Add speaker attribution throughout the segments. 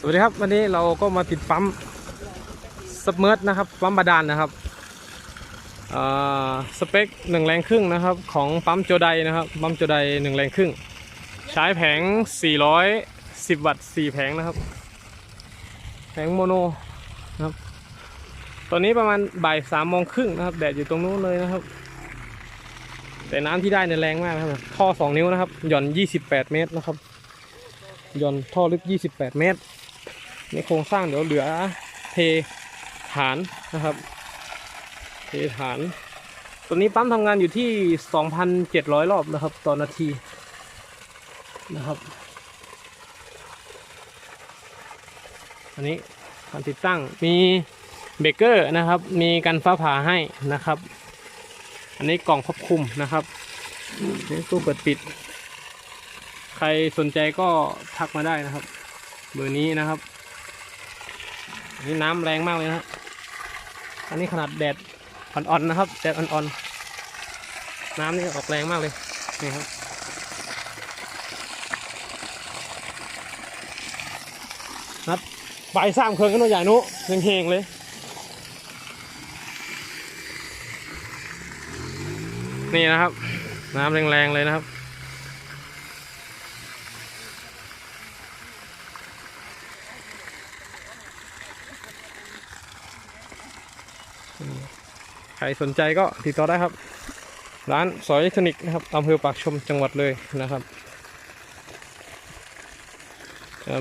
Speaker 1: สวัสดีครับ วันนี้เราก็มาติดปั๊มสเมิร์ทนะครับปั๊มบาดาลนะครับสเปคหนึ่งแรงครึ่งนะครับ ของปั๊มโจไดนะครับปั๊มโจไดหนึ่งแรงครึ่ง ใช้แผง 410 วัตต์4แผงนะครับ แผงโมโนนะครับ ตอนนี้ประมาณบ่ายสามโมงครึ่งนะครับ แดดอยู่ตรงนู้นเลยนะครับ แต่น้ำที่ได้เนี่ยแรงมากนะครับท่อ 2 นิ้วนะครับ หย่อน 28 เมตรนะครับหย่อนท่อลึก 28 เมตร ในโครงสร้างเดี๋ยวเหลือเทฐานนะครับ เทฐาน ตัวนี้ปั๊มทำงานอยู่ที่ 2,700 รอบนะครับต่อนาทีนะครับ อันนี้การติดตั้งมีเบเกอร์นะครับ มีกันฟ้าผ่าให้นะครับ อันนี้กล่องควบคุมนะครับนี่ตู้เปิดปิด ใครสนใจก็ทักมาได้นะครับ เบอร์นี้นะครับ นนี่น้ำแรงมากเลยนะครับอันนี้ขนาดแดดอ่อนๆนะครับแดดอ่อนๆน้ำนี่ออกแรงมากเลยนี่ครับนัดใบสามเครื่งกันหน่อยใหญ่นุเฮงเลยนี่นะครับ น้ำแรงๆเลยนะครับ ใครสนใจก็ติดต่อได้ครับ ร้านสอยอิเล็กทรอนิกส์นะครับอำเภอปากชมจังหวัดเลยนะครับ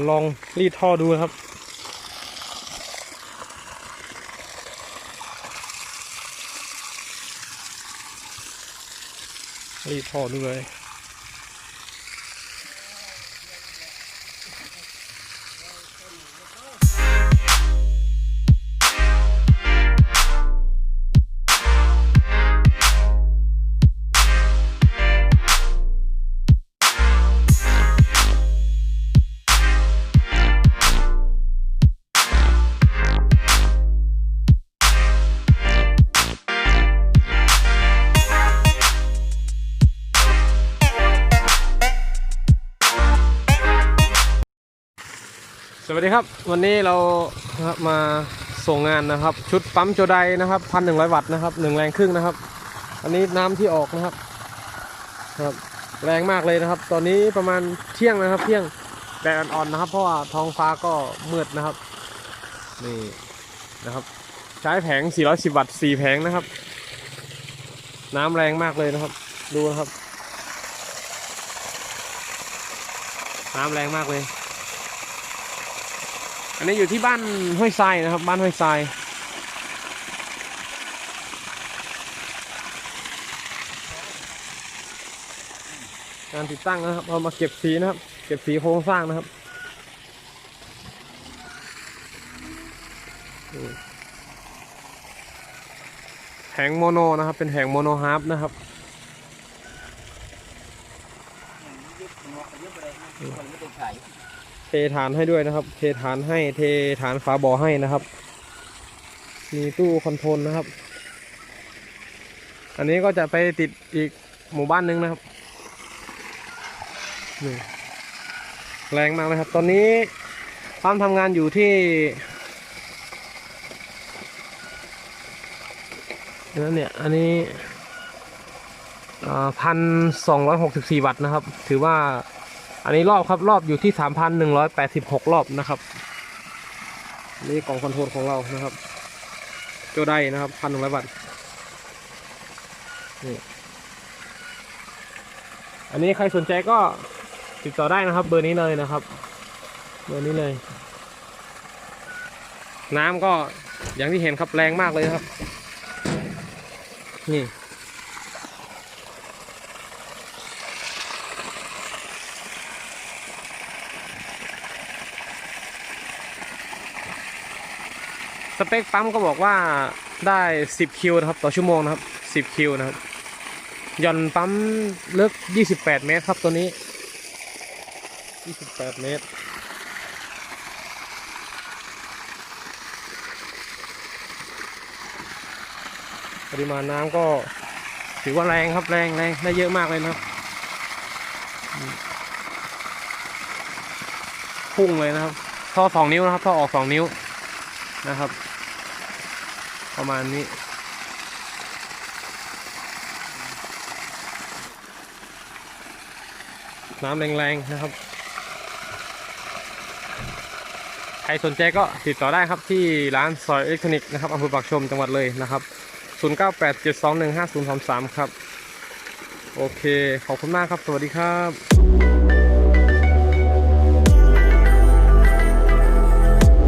Speaker 1: ลองรีดท่อดูครับ รีดท่อดูเลย สวัสดีครับ วันนี้เราครับมาส่งงานนะครับ ชุดปั๊มโจไดนะครับพันหนึ่งร้อยวัตต์นะครับหนึ่งแรงครึ่งนะครับ อันนี้น้ำที่ออกนะครับครับ แรงมากเลยนะครับ ตอนนี้ประมาณเที่ยงนะครับ เที่ยงแดดอ่อนๆนะครับ เพราะว่าท้องฟ้าก็มืดนะครับนี่นะครับ ใช้แผง 410 วัตต์4แผงนะครับ น้ำแรงมากเลยนะครับ ดูนะครับ น้ำแรงมากเลย อันนี้อยู่ที่บ้านห้วยทรายนะครับ บ้านห้วยทรายการติดตั้งนะครับเอามาเก็บสีนะครับ เก็บสีโครงสร้างนะครับแผงโมโนนะครับ เป็นแผงโมโนฮาร์ฟนะครับ เทฐานให้ด้วยนะครับ เทฐานให้ เทฐานฝาบ่อให้นะครับ มีตู้คอนโทรลนะครับ อันนี้ก็จะไปติดอีกหมู่บ้านหนึงนะครับนี่แรงมากเลยครับ ตอนนี้ปั๊มทำงานอยู่ที่นั่นเนี่ย อันนี้พันสองร้อยหกสิบสี่วัตต์นะครับ ถือว่า อันนี้รอบครับรอบอยู่ที่สามพันหนึ่งร้อยแปดสิบหกรอบนะครับ นี่กล่องคอนโทรลของเรานะครับโจได้นะครับพันหนึ่งร้อยวัตต์นี่อันนี้ใครสนใจก็ติดต่อได้นะครับ เบอร์นี้เลยนะครับ เบอร์นี้เลย น้ำก็อย่างที่เห็นครับแรงมากเลยครับ นี่ สเปคปั๊มก็บอกว่าได้ 10 คิวนะครับ ต่อชั่วโมงนะครับ 10 คิวนะครับย่อนปั๊มเลิก28 เมตรครับตัวนี้ 28 เมตรปริมาณน้ำก็ถือว่าแรงครับแรงแรงได้เยอะมากเลยนะครับพุ่งเลยนะครับท่อสองนิ้วนะครับท่อออกสองนิ้วนะครับ ประมาณนี้ น้ำแรงๆนะครับ ใครสนใจก็ติดต่อได้ครับที่ร้านซอยอิเล็กทรอนิกส์นะครับอำเภอปากชมจังหวัดเลยนะครับ 0987215033 ครับ โอเค ขอบคุณมากครับ สวัสดีครับ